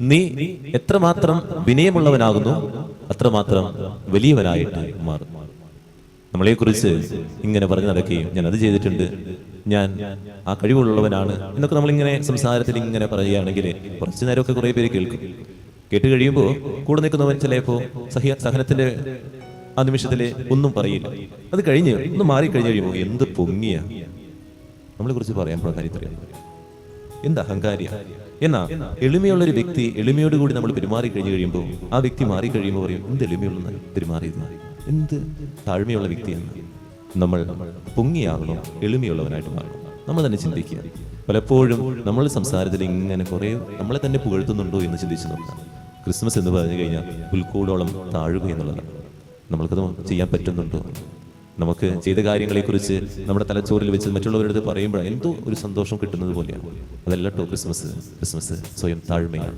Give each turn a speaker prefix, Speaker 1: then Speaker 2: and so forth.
Speaker 1: നീ എത്രമാത്രം വിനയമുള്ളവനാകുന്നു അത്രമാത്രം വലിയവനായിട്ട് മാറും. നമ്മളെക്കുറിച്ച് ഇങ്ങനെ പറഞ്ഞു നടക്കുകയും ഞാൻ അത് ചെയ്തിട്ടുണ്ട്. ഞാൻ ആ കഴിവുള്ളവനാണ് എന്നൊക്കെ നമ്മളിങ്ങനെ സംസാരത്തിൽ ഇങ്ങനെ പറയുകയാണെങ്കിൽ കുറച്ചു നേരമൊക്കെ കുറേ പേര് കേൾക്കും. കേട്ട് കഴിയുമ്പോൾ കൂടെ നിൽക്കുന്നവൻ ചിലപ്പോൾ സഹി സഹനത്തിന്റെ ആ നിമിഷത്തിൽ ഒന്നും പറയില്ല. അത് കഴിഞ്ഞ് ഒന്ന് മാറി കഴിഞ്ഞ് കഴിയുമ്പോൾ എന്ത് പൊങ്ങിയ. നമ്മളെ കുറിച്ച് പറയാൻ കാര്യത്തിൽ എന്ത് അഹങ്കാരിയ. എന്നാ എളിമയുള്ള ഒരു വ്യക്തി എളിമയോട് കൂടി നമ്മൾ പെരുമാറി കഴിഞ്ഞു കഴിയുമ്പോൾ ആ വ്യക്തി മാറി കഴിയുമ്പോൾ പറയും എന്ത് എളിമയുള്ള പെരുമാറിയത്? എന്ത് താഴ്മയുള്ള വ്യക്തിയാണ്? നമ്മൾ പൊങ്ങിയാകണം എളിമയുള്ളവനായിട്ട് മാറണം നമ്മൾ തന്നെ ചിന്തിക്കുക. പലപ്പോഴും നമ്മൾ സംസാരത്തിൽ ഇങ്ങനെ കുറെ നമ്മളെ തന്നെ പുകഴ്ത്തുന്നുണ്ടോ എന്ന് ചിന്തിച്ചു നോക്കാം ക്രിസ്മസ് എന്ന് പറഞ്ഞു കഴിഞ്ഞാൽ പുൽക്കൂടോളം താഴുക എന്നുള്ളതാണ്. നമ്മൾക്കത് ചെയ്യാൻ പറ്റുന്നുണ്ടോ? നമുക്ക് ചെയ്ത കാര്യങ്ങളെക്കുറിച്ച് നമ്മുടെ തലച്ചോറിൽ വെച്ച് മറ്റുള്ളവരുടെ പറയുമ്പോൾ എന്തോ ഒരു സന്തോഷം കിട്ടുന്നത് പോലെയാണ്. അതല്ല കേട്ടോ ക്രിസ്മസ്. ക്രിസ്മസ് സ്വയം താഴ്മയാണ്.